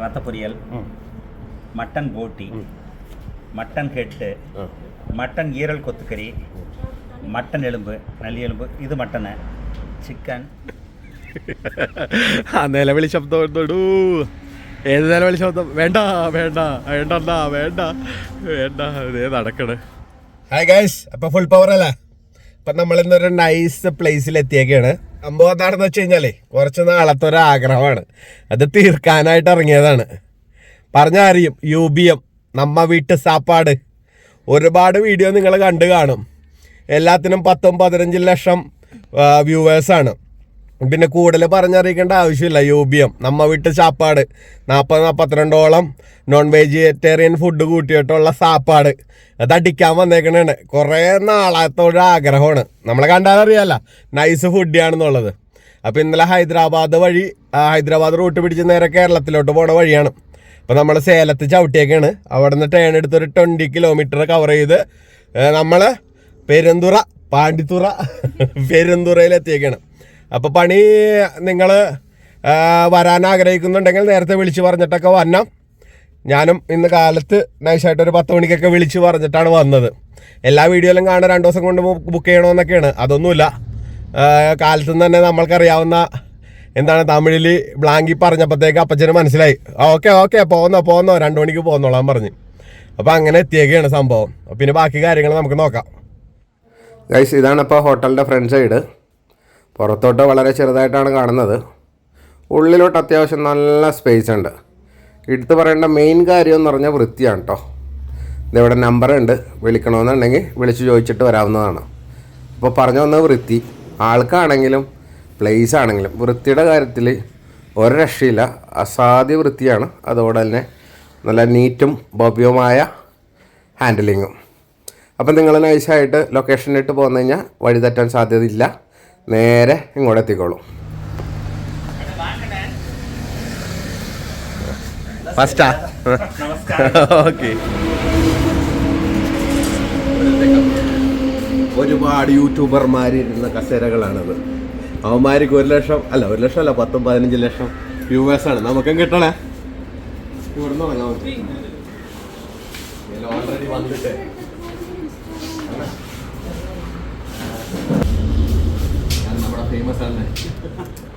ரத்த பொரியல் ம். மட்டன் போட்டி ம். மட்டன் ஹெட்டு ആ. மட்டன் ஈரல் கொத்துக்கறி மட்டன் எலும்பு நல்லி எலும்பு இது மட்டனு சிக்கன் ആ നിലവിളി ശബ്ദം എന്തോടൂ ഏത് നിലവിളി ശബ്ദം വേണ്ട വേണ്ട വേണ്ട വേണ്ട വേണ്ട ഇതേ നടക്കണ് ഹായ് ഗൈസ് അപ്പൊ ഫുൾ പവർ അല്ലേ അപ്പൊ നമ്മൾ ഇന്നൊരു നൈസ് പ്ലേസിൽ എത്തിയേക്കാണ് സംഭവം എന്താണെന്ന് വെച്ച് കഴിഞ്ഞാലേ കുറച്ച് നാളത്തെ ഒരു ആഗ്രഹമാണ്. അത് തീർക്കാനായിട്ട് ഇറങ്ങിയതാണ്. പറഞ്ഞാൽ അറിയും യു ബി എം നമ്മ വീട്ട് സാപ്പാട്. ഒരുപാട് വീഡിയോ നിങ്ങൾ കണ്ടു കാണും. എല്ലാത്തിനും പത്തും പതിനഞ്ചും ലക്ഷം വ്യൂവേഴ്സാണ്. പിന്നെ കൂടുതൽ പറഞ്ഞറിയിക്കേണ്ട ആവശ്യമില്ല. യു ബി എം നമ്മ വീട്ട് സാപ്പാട് നാൽപ്പത് നാൽപ്പത്തിരണ്ടോളം നോൺ വെജിറ്റേറിയൻ ഫുഡ് കൂട്ടിയിട്ടുള്ള സാപ്പാട്. അത് അടിക്കാൻ വന്നേക്കണാണ്. കുറേ നാളത്തോടെ ആഗ്രഹമാണ്. നമ്മളെ കണ്ടാലറിയാല്ല. നൈസ് ഫുഡിയാണെന്നുള്ളത് അപ്പോൾ ഇന്നലെ ഹൈദരാബാദ് വഴി ഹൈദരാബാദ് റൂട്ട് പിടിച്ച് നേരെ കേരളത്തിലോട്ട് പോണ വഴിയാണ്. അപ്പോൾ നമ്മൾ സേലത്ത് ചവിട്ടിയേക്കാണ്. അവിടെ നിന്ന് ട്രെയിൻ എടുത്തൊരു ട്വന്റി കിലോമീറ്റർ കവർ ചെയ്ത് നമ്മൾ പെരുന്തുറ പാണ്ടിത്തുറ പെരുന്തുറയിൽ എത്തിയേക്കാണ് അപ്പോൾ പണി നിങ്ങൾ വരാൻ ആഗ്രഹിക്കുന്നുണ്ടെങ്കിൽ നേരത്തെ വിളിച്ച് പറഞ്ഞിട്ടൊക്കെ വരണം. ഞാനും ഇന്ന് കാലത്ത് നൈസായിട്ടൊരു പത്ത് മണിക്കൊക്കെ വിളിച്ച് പറഞ്ഞിട്ടാണ് വന്നത്. എല്ലാ വീഡിയോയിലും കാണാൻ രണ്ട് ദിവസം കൊണ്ട് ബുക്ക് ചെയ്യണമെന്നൊക്കെയാണ് അതൊന്നുമില്ല. കാലത്ത് തന്നെ നമ്മൾക്കറിയാവുന്ന എന്താണ് തമിഴിൽ ബ്ലാങ്കി പറഞ്ഞപ്പോഴത്തേക്ക് അപ്പച്ചന് മനസ്സിലായി. ഓക്കെ ഓക്കെ പോന്നോ പോന്നോ രണ്ട് മണിക്ക് പോന്നോളാൻ പറഞ്ഞ്. അപ്പോൾ അങ്ങനെ എത്തിയേക്കാണ് സംഭവം. പിന്നെ ബാക്കി കാര്യങ്ങൾ നമുക്ക് നോക്കാം. ഗൈസ് ഇതാണ് ഇപ്പോൾ ഹോട്ടലിന്റെ ഫ്രണ്ട് സൈഡ് പുറത്തോട്ട് വളരെ ചെറുതായിട്ടാണ് കാണുന്നത്. ഉള്ളിലോട്ട് അത്യാവശ്യം നല്ല സ്പേസ് ഉണ്ട്. എടുത്തു പറയേണ്ട മെയിൻ കാര്യം എന്ന് പറഞ്ഞാൽ വൃത്തിയാണ് കേട്ടോ ഇതിവിടെ നമ്പർ ഉണ്ട്. വിളിക്കണമെന്നുണ്ടെങ്കിൽ വിളിച്ച് ചോദിച്ചിട്ട് വരാവുന്നതാണ്. അപ്പോൾ പറഞ്ഞു വന്നത് വൃത്തി. ആൾക്കാണെങ്കിലും പ്ലേസ് ആണെങ്കിലും വൃത്തിയുടെ കാര്യത്തിൽ ഒരു രക്ഷയില്ല. അസാധ്യ വൃത്തിയാണ്. അതോടെ തന്നെ നല്ല നീറ്റും ഭവ്യവുമായ ഹാൻഡിലിങ്ങും അപ്പം നിങ്ങൾ നൈസായിട്ട് ലൊക്കേഷനിലിട്ട് പോകുന്നു കഴിഞ്ഞാൽ വഴി തെറ്റാൻ സാധ്യതയില്ല. നേരെ ഇങ്ങോട്ട് എത്തിക്കോളും. ഫസ്റ്റാ ഓക്കെ ഒരുപാട് യൂട്യൂബർമാർ ഇരുന്ന കസേരകളാണത്. അവന്മാർക്ക് ഒരു ലക്ഷം അല്ല ഒരു ലക്ഷം അല്ല പത്തും പതിനഞ്ച് ലക്ഷം ആണ്. നമുക്കും കിട്ടണേ? ഇവിടുന്ന് തുടങ്ങാൻ പറ്റും ഓൾറെഡി വന്നിട്ട്. ഞാൻ നമ്മുടെ ഫേമസ്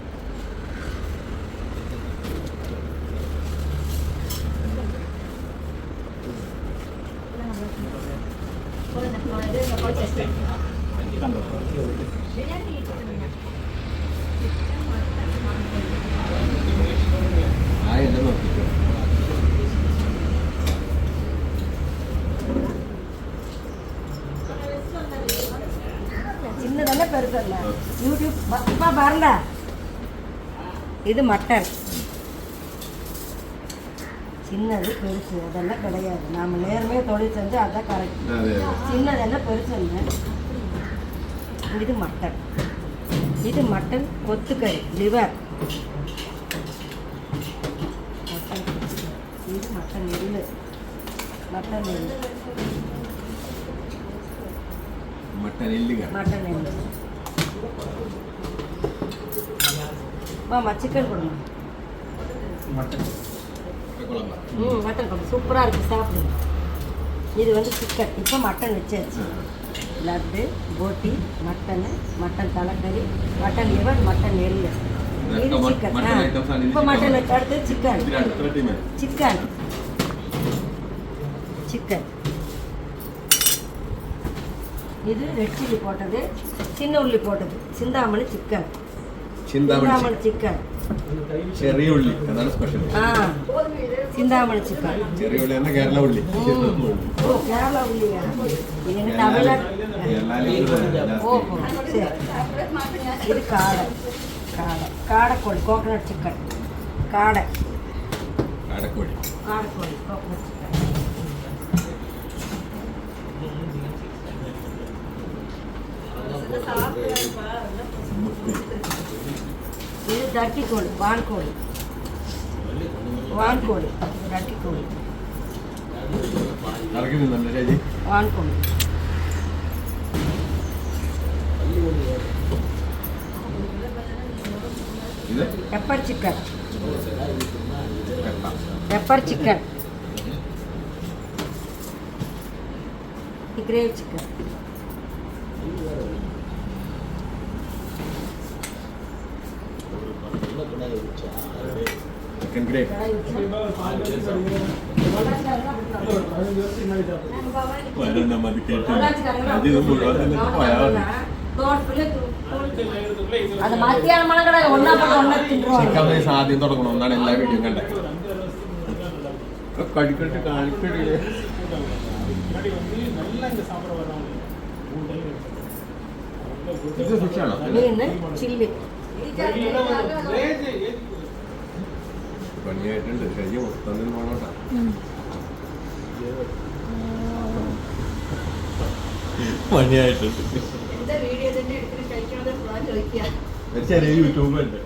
இது மட்டன். சின்னது பெருசு. அதெல்லாம் கிடையாது. நாம் நேர்மையாக தொழில் செஞ்சு அதான் கரெக்ட் சின்னது என்ன பெருசு இது மட்டன். இது மட்டன் கொத்துக்கறி லிவர். மட்டன் இது மட்டன் எள்ளு. மட்டன் எள்ளு. மட்டன் எள்ளுங்க. மட்டன் எள்ளு. மாமா சிக்கன் கொடுங்க மட்டன். ம் மட்டன் கொடுங்க சூப்பராக இருக்குது சாப்பிடுங்க. இது வந்து சிக்கன் இப்போ மட்டன் வச்சாச்சு. லட்டு போட்டி மட்டனு மட்டன் தலைக்கறி மட்டன் லிவர் மட்டன் எள்ளு இது சிக்கன் இப்போ மட்டன் அடுத்து சிக்கன் சிக்கன் சிக்கன் இது ரெட் சில்லி போட்டது சின்ன உள்ளி போட்டது. Chintamani chicken Chintamani chicken. ചെറിയ ഉള്ളി അതാണ് സ്പെഷ്യൽ ചിന്താമണി ചിക്കൻ. ചെറിയ ഉള്ളി എന്ന കേരള ഉള്ളി. കേരള ഉള്ളി ഇത് കാട കാട കാടക്കോഴി കോക്കനട്ട് ചിക്കൻ കാട കാടക്കോഴി. കാടക്കോഴി കോക്കനട്ട് இது தட்டி கோழி வான்கோழி வான்கோழி தட்டி கோழி வான்கோழி pepper chicken pepper chicken gravy chicken second ആദ്യം തുടങ്ങണം എന്നാണ് എല്ലാ വീഡിയോ കണ്ടത് കടിക്കട്ട് കാണിക്കടില്ലേ ഇത് ഫിഷാണോ ചില്ലി. പണിയായിട്ടുണ്ട്. ശരി മൊത്തം പോണോട്ടാ. പണിയായിട്ടുണ്ട്. ചെറിയ യൂട്യൂബ് ഉണ്ട്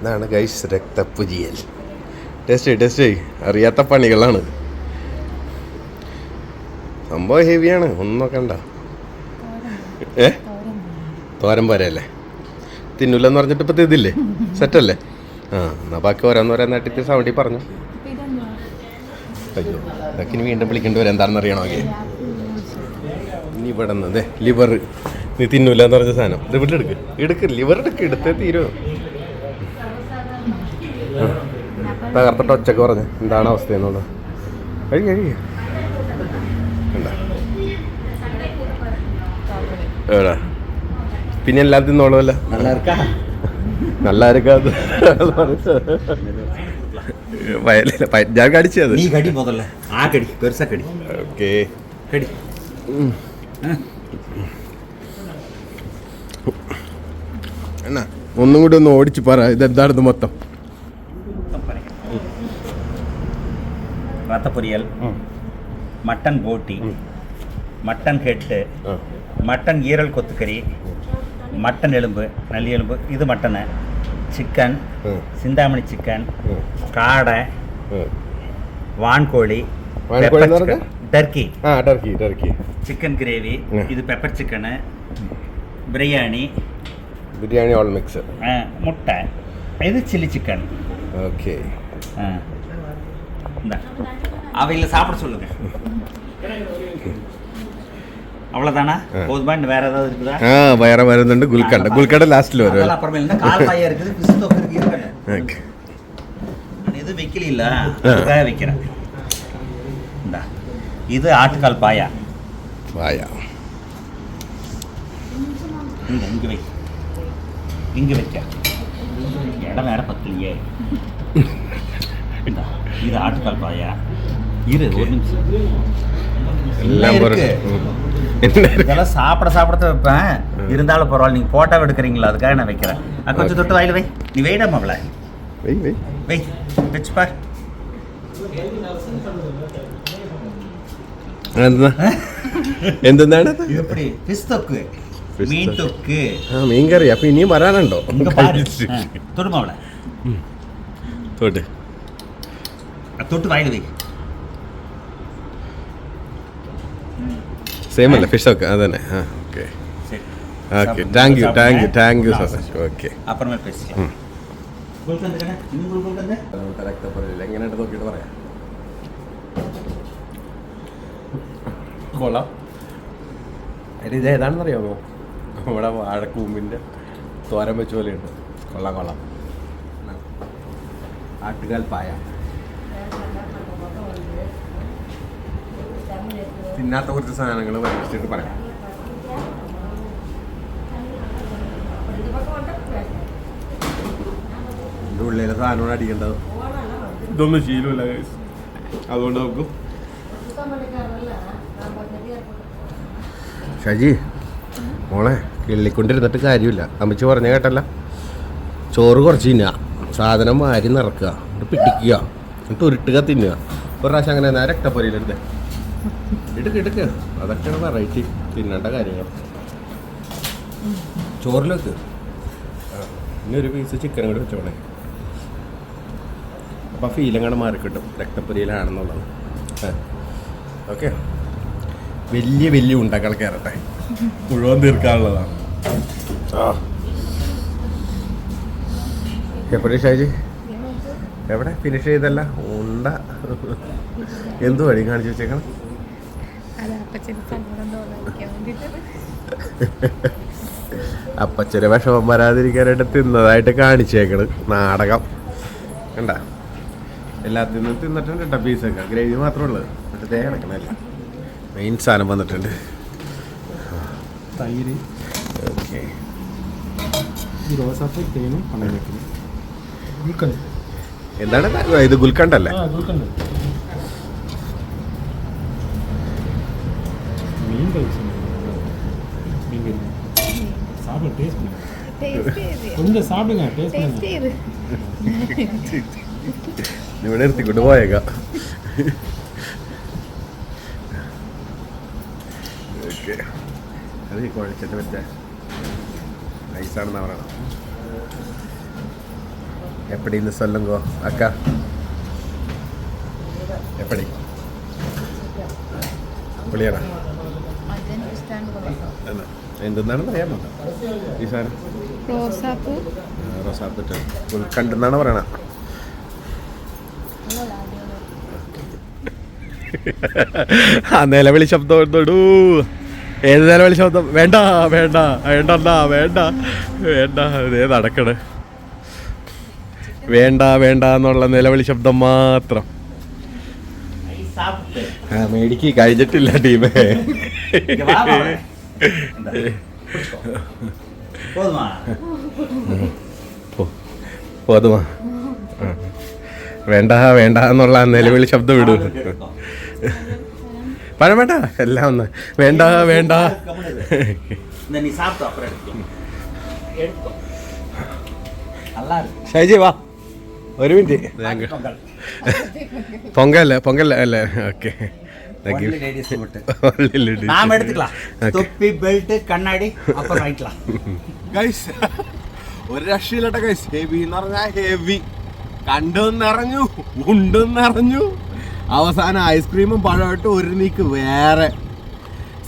ഇതാണ് ഗൈസ് രക്തപ്പുജിയൽ ടെസ്റ്റ് ടെസ്റ്റ് അറിയാത്ത പണികളാണ്. സംഭവം ഹെവിയാണ് ഒന്നും നോക്കണ്ട. ഏ? തോരൻ പോരല്ലേ? തിന്നൂലെന്ന് പറഞ്ഞിട്ട് ഇപ്പം ഇതില്ലേ സെറ്റല്ലേ? ആ എന്നാ ബാക്കി ഓരോന്ന് ഓരോ നട്ടിട്ട് സൗണ്ടി പറഞ്ഞു. അയ്യോ ഇതൊക്കെ ഇനി വീണ്ടും വിളിക്കേണ്ടി വരും. എന്താണെന്ന് അറിയണമെങ്കിൽ ഇനി ഇവിടെ നിന്ന് അതെ ലിവർ നീ തിന്നൂല എന്ന് പറഞ്ഞ സാധനം. ഇത് ഇവിടെ എടുക്ക്. എടുക്ക് ലിവർ എടുക്ക്. എടുത്തേ തീരുമോ തകർത്തിട്ട് ഒച്ചക്ക് പറഞ്ഞു. എന്താണ് അവസ്ഥ എന്നുള്ളത്? കഴിയ കഴിയ എവിടാ? പിന്നെ എല്ലാം തിന്നോളുമല്ല நல்லா இருக்கா நல்லா இருக்காது വയലില്ല പ- ഞാൻ കടിച്ചത് நீ கடி முதல்ல ஆ கடி பெருசா கடி ഓക്കെ கடி എന്നാ ഒന്നും കൂടി ഒന്ന് ഓടിച്ച് പറ ഇതെന്താണിത് മൊത്തം ரத்த பொரியல் மட்டன் போட்டி மட்டன் ஹெட்டு மட்டன் ஈரல் கொத்துக்கறி மட்டன் எலும்பு நல்லி எலும்பு இது மட்டனு. சிக்கன் சிந்தாமணி சிக்கன் காடை வான்கோழி turkey turkey turkey chicken gravy இது pepper chicken biryani biryani all mix முட்டை. இது சில்லி சிக்கன் ஓகே அவையில் சாப்பிட சொல்லுங்கள் அவ்வளோதானா போதுமா? இன்னும் வேற ஏதாவது இருக்குதா? ஆ வேற வருதுண்டு குல்கண்டை. குல்கண்டை லாஸ்ட்டில் வரும் அப்புறமே இல்லை கால்பாயா இருக்குது பிசு தொக்கு இருக்குது இந்தா. இது ஆட்டுக்கால் பாயா. பாயா. இங்கே இங்கே வைக்க. இடம் வேற பத்தலையே. இது ஆட்டுக்கால் பாயா. இரு ஒரு நிமிஷம். எல்லாம் പറഞ്ഞു என்ன இருக்கு? இதெல்லாம் சாப்பிட சாப்பிட தான் வைப்பேன் இருந்தாலும் பரவாயில்ல நீங்கள் ஃபோட்டோ எடுக்கிறீங்களா அதுக்காக நான் வைக்கிறேன் அது கொஞ்சம் தொட்டு வாயில் வை நீ வெயிடா மாப்பிள വെയ് വെയ് வை வச்சு பார் എന്താ എന്തെന്താണ് இது எப்படி ஃபிஷ் தொக்கு Fish மீன் தொக்கு. தொக்கு ആ മീൻകറി അപ്പൊ ഇനിയും വരാനുണ്ടോ இங்க பாரு ஆ, தொடு மாப்பிள തോട്ട് அது தொட்டு സെയിം അല്ല ഫിഷ് ഒക്കെ അത് തന്നെ ആ okay okay thank you thank you thank you so okay ഏതാണെന്നറിയാമോ നമ്മുടെ വാഴക്കൂമ്പിന്റെ തോരൻ വെച്ച പോലെയുണ്ട് കൊള്ളാം കൊള്ളാം. ആട്ടുകാൽ പായ. തിന്നാത്ത കുറച്ച് സാധനങ്ങൾ പരീക്ഷിച്ചിട്ട് പറയാം. എന്റെ ഉള്ളിലെ സാധനമാണ് അടിക്കേണ്ടത്. ഇതൊന്നും ശീലമില്ല guys. അതുകൊണ്ട് നമുക്ക് ഷജി മോളെ കിള്ളിക്കൊണ്ടിരുന്നിട്ട് കാര്യമില്ല. അമ്മച്ചി പറഞ്ഞ കേട്ടല്ല. ചോറ് കുറച്ച് തിന്നുക. സാധനം വാരി നിറക്കുക. എന്നിട്ട് പിടിക്കുക. എന്നിട്ട് ഉരുട്ടുക തിന്നുക. ഒരു പ്രാവശ്യം അങ്ങനെ രക്തപ്പൊരിയിലെടുത്ത്. എടുക്ക് എടുക്ക്. അതൊക്കെയാണ് വെറൈറ്റി തിന്നേണ്ട കാര്യങ്ങൾ. ചോറിലേക്ക് ഇനി ഒരു പീസ് ചിക്കൻ കൂടി വെച്ചോളെ. അപ്പോൾ മാറി മാറിക്കിട്ടും രക്തപ്പൊരിയിലാണെന്നുള്ളത്. ഓക്കെ വലിയ വലിയ ഉണ്ടകൾ കയറട്ടെ മുഴുവൻ തീർക്കാനുള്ളതാണ്. എപ്പോഴും ഷാജി എവിടെ? ഫിനിഷ് ചെയ്തല്ല? ഉണ്ട. എന്തു വഴി കാണിച്ചു വെച്ചേക്കണം? അപ്പച്ചന് വിഷമം വരാതിരിക്കാനായിട്ട് തിന്നതായിട്ട് കാണിച്ചേക്കണ്. നാടകം. കണ്ട? എല്ലാത്തിനും തിന്നിട്ടുണ്ട് കേട്ടോ പീസൊക്കെ. ഗ്രേവി മാത്രമേ ഉള്ളൂ. മറ്റേ തേ കിടക്കണല്ല മെയിൻ സാധനം വന്നിട്ടുണ്ട്. തൈര് ഓക്കെ ഈ റോസാപ്പൂ തേനും പണം എന്താണ്? ഇത് ഗുൽക്കണ്ടല്ലേ ആ ഗുൽക്കണ്ട് മീൻ കഴിച്ചു மீன் கறி சாப்பிட டேஸ்ட் பண்ணுங்க ടേസ്റ്റ് ചെയ്ത് கொஞ்சம் சாப்பிடுங்க டேஸ்ட் ടേസ്റ്റ് பண்ணுங்க ചെയ്ത് ഇവിടെ നിർത്തിക്കൊണ്ട് പോയേക്കാം ഓക്കെ അത് ഈ കുഴച്ചിട്ട് വെച്ച ഐസാണെന്നാ പറയണം എപ്പടി ഇന്ന് സൊല്ലുങ്കോ അക്ക എപ്പടി പുളിയാണോ അതെനിക്ക് ഇഷ്ടമാണ് എന്തെന്നാണെന്ന് അറിയാമോ ഈ സാധനം? റോസാപ്പ്. റോസാപ്പ് കണ്ടെന്നാണ് പറയണ? ആ നിലവിളി ശബ്ദം എന്തോടൂ ഏത് നിലവിളി ശബ്ദം? വേണ്ട വേണ്ട വേണ്ടണ്ട വേണ്ട വേണ്ട. ഇതേ നടക്കണേ. വേണ്ട വേണ്ട എന്നുള്ള നിലവിളി ശബ്ദം മാത്രം. ആ മേടിക്ക് കഴിഞ്ഞിട്ടില്ല ടീമേ. പോതുമാ. വേണ്ട വേണ്ട എന്നുള്ള നിലവിളി ശബ്ദം വിടൂ. പഴം വേണ്ട എല്ലാം ഒന്ന്. വേണ്ട വേണ്ട. ഷൈജി വാ. ഒരു മിനിറ്റ്. பொங்கல். പൊങ്കല്ല പൊങ്കല്ല അല്ലേ okay thank you Only ladies மட்டும். நாம எடுத்துக்கலாம் தொப்பி பெல்ட் கண்ணாடி அப்புறம் வாங்கிக்கலாம் ഗൈസ് ഒരു രക്ഷയില്ലട്ടെ ഗൈസ് ഹെവി എന്ന് പറഞ്ഞാൽ ഹെവി കണ്ടു നിറഞ്ഞു ഉണ്ട് നിറഞ്ഞു അവസാനം ഐസ്ക്രീമും പഴമായിട്ട് ഒരു നീക്ക് വേറെ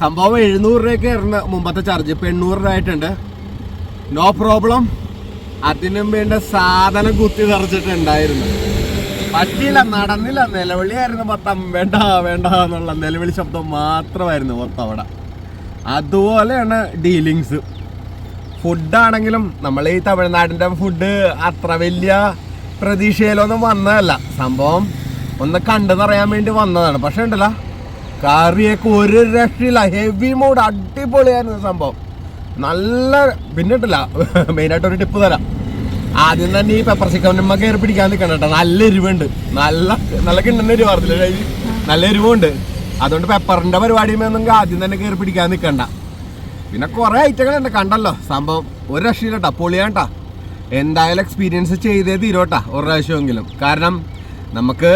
സംഭവം എഴുന്നൂറ് രൂപയൊക്കെ ആയിരുന്നു മുമ്പത്തെ ചാർജ് ഇപ്പൊ എണ്ണൂറ് രൂപ ആയിട്ടുണ്ട് നോ പ്രോബ്ലം അതിനും വേണ്ട സാധനം കുത്തി നിറച്ചിട്ടുണ്ടായിരുന്നു പറ്റിയില്ല നടന്നില്ല നിലവിളിയായിരുന്നു മൊത്തം. വേണ്ട വേണ്ട എന്നുള്ള നിലവിളി ശബ്ദം മാത്രമായിരുന്നു മൊത്തം അവിടെ. അതുപോലെയാണ് ഡീലിങ്സ് ഫുഡാണെങ്കിലും നമ്മൾ ഈ തമിഴ്നാടിന്റെ ഫുഡ് അത്ര വലിയ പ്രതീക്ഷയിലൊന്നും വന്നതല്ല. സംഭവം ഒന്ന് കണ്ടെന്നറിയാൻ വേണ്ടി വന്നതാണ്. പക്ഷെ ഉണ്ടല്ലോ കറിയൊക്കെ ഒരു രക്ഷയില്ല. ഹെവി മൂഡ് അടിപൊളിയായിരുന്നു സംഭവം. നല്ല പിന്നെ ഉണ്ടല്ല മെയിനായിട്ട് ഒരു ടിപ്പ് തരാം. ആദ്യം തന്നെ ഈ പെപ്പർ ചിക്കൻ കയറി പിടിക്കാൻ നിൽക്കണം കേട്ടോ. നല്ല എരിവുണ്ട്. നല്ല നല്ല കിണ്ണ എരിവാർത്തില്ല നല്ല എരിവുണ്ട്. അതുകൊണ്ട് പെപ്പറിന്റെ പരിപാടിയുമൊന്നും ആദ്യം തന്നെ കയറി പിടിക്കാൻ നിൽക്കണ്ട പിന്നെ കുറെ ഐറ്റങ്ങളുണ്ട് കണ്ടല്ലോ? സംഭവം ഒരു രക്ഷയില്ല കേട്ടോ. പൊളിയാട്ടാ എന്തായാലും എക്സ്പീരിയൻസ് ചെയ്തേ തീരോട്ടാ ഒരു പ്രാവശ്യമെങ്കിലും. കാരണം നമുക്ക്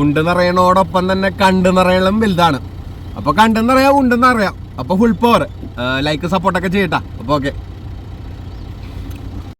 ഉണ്ട് നിറയണോടൊപ്പം തന്നെ കണ്ടെന്നറിയണം വലുതാണ്. അപ്പൊ കണ്ടെന്നറിയാം ഉണ്ടെന്നറിയാം അപ്പൊ ഫുൾ പവർ ലൈക്ക് സപ്പോർട്ടൊക്കെ ചെയ്യട്ടാ. അപ്പൊ ഓക്കെ